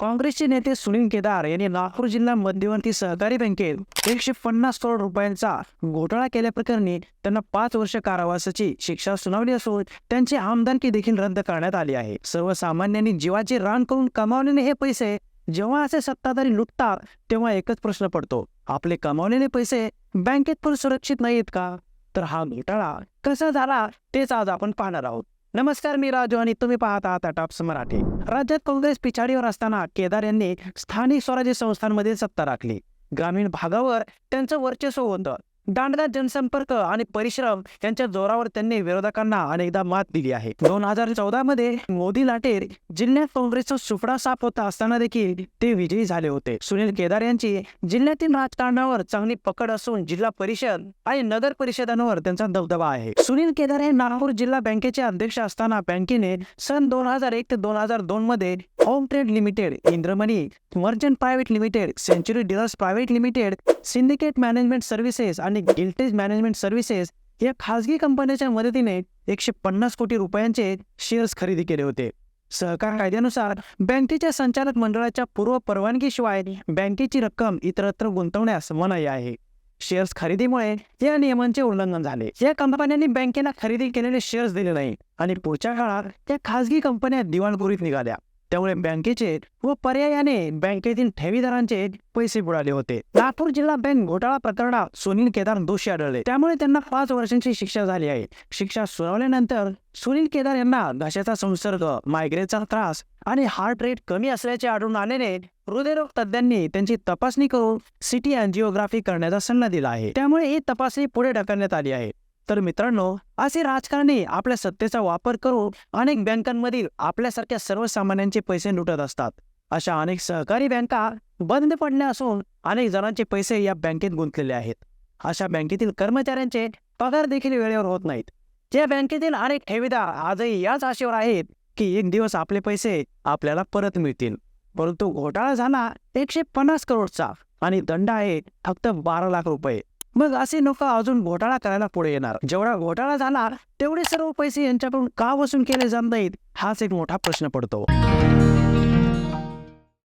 काँग्रेसचे नेते सुनील केदार यांनी नागपूर जिल्हा मध्यवर्ती सहकारी बँकेत एकशे पन्नास करोड रुपयांचा घोटाळा केल्याप्रकरणी त्यांना पाच वर्ष कारावासाची शिक्षा सुनावली असून त्यांची आमदानकी देखील रद्द करण्यात आली आहे. सर्वसामान्यांनी जीवाचे रान करून कमावलेले हे पैसे जेव्हा असे सत्ताधारी लुटतात तेव्हा एकच प्रश्न पडतो. आपले कमावलेले पैसे बँकेत पण सुरक्षित नाहीत का? तर हा घोटाळा कसा झाला तेच आज आपण पाहणार आहोत. नमस्कार मी राजू आणि तुम्ही पाहत आहात टॉप्स मराठी. राज्यात काँग्रेस पिछाडीवर असताना केदार यांनी स्थानिक स्वराज्य संस्थांमध्ये सत्ता राखली. ग्रामीण भागावर त्यांचं वर्चस्व होतं. दांडगा जनसंपर्क आणि परिश्रम यांच्या जोरावर त्यांनी विरोधकांना अनेकदा मात दिली आहे. दोन हजार चौदा मध्ये मोदी लाटेर जिल्ह्यात काँग्रेसचा सुफडा साफ होता असताना देखील ते विजयी झाले होते. सुनील केदार यांची जिल्ह्यातील राजकारणावर चांगली पकड असून जिल्हा परिषद आणि नगर परिषदांवर त्यांचा दबदबा आहे. सुनील केदार हे नागपूर जिल्हा बँकेचे अध्यक्ष असताना बँकेने सन दोन हजार एक ते दोन हजार दोन मध्ये home trade limited Indramani merchant private limited century dealers private limited syndicate management services आणि गिल्टेज मॅनेजमेंट सर्व्हिसेस या खासगी कंपन्यांच्या मदतीने एकशे पन्नास कोटी रुपयांचे शेअर्स खरेदी केले होते. सहकार कायद्यानुसार बँकेच्या संचालक मंडळाच्या पूर्व परवानगीशिवाय बँकेची रक्कम इतरत्र गुंतवण्यास मनाई आहे. शेअर्स खरेदीमुळे या नियमांचे उल्लंघन झाले. या कंपन्यांनी बँकेला खरेदी केलेले शेअर्स दिले नाही आणि पुढच्या काळात त्या खासगी कंपन्या दिवाळखोरीत निघाल्या. त्यामुळे बँकेचे व पर्यायाने बँकेतील ठेवीदारांचे पैसे बुडाले होते. नागपूर जिल्हा बँक घोटाळा प्रकरणात सुनील केदार दोषी आढळले. त्यामुळे त्यांना पाच वर्षांची शिक्षा झाली आहे. शिक्षा सुनावल्यानंतर सुनील केदार यांना घशाचा संसर्ग मायग्रेनचा त्रास आणि हार्ट रेट कमी असल्याचे आढळून आल्याने हृदयरोग तज्ज्ञांनी त्यांची तपासणी करून सिटी अँजिओग्राफी करण्याचा सल्ला दिला आहे. त्यामुळे ही तपासणी पुढे ढकलण्यात आली आहे. तर मित्रांनो असे राजकारणी आपल्या सत्तेचा वापर करून अनेक बँकांमधील आपल्यासारख्या सर्वसामान्यांचे पैसे लुटत असतात. अशा अनेक सहकारी बँका बंद पडल्या असून अनेक जणांचे पैसे या बँकेत गुंतलेले आहेत. अशा बँकेतील कर्मचाऱ्यांचे पगार देखील वेळेवर होत नाहीत. ज्या बँकेतील अनेक ठेवीदार आजही याच आशेवर आहेत की एक दिवस आपले पैसे आपल्याला परत मिळतील. परंतु घोटाळा झाला एकशे पन्नास करोडचा आणि दंड आहे फक्त बारा लाख रुपये. मग असे लोक अजून घोटाळा करायला पुढे येणार. जेवढा घोटाळा झाला तेवढे सर्व पैसे यांच्याकडून का वसूल केले जात नाहीत? हाच एक मोठा प्रश्न पडतो.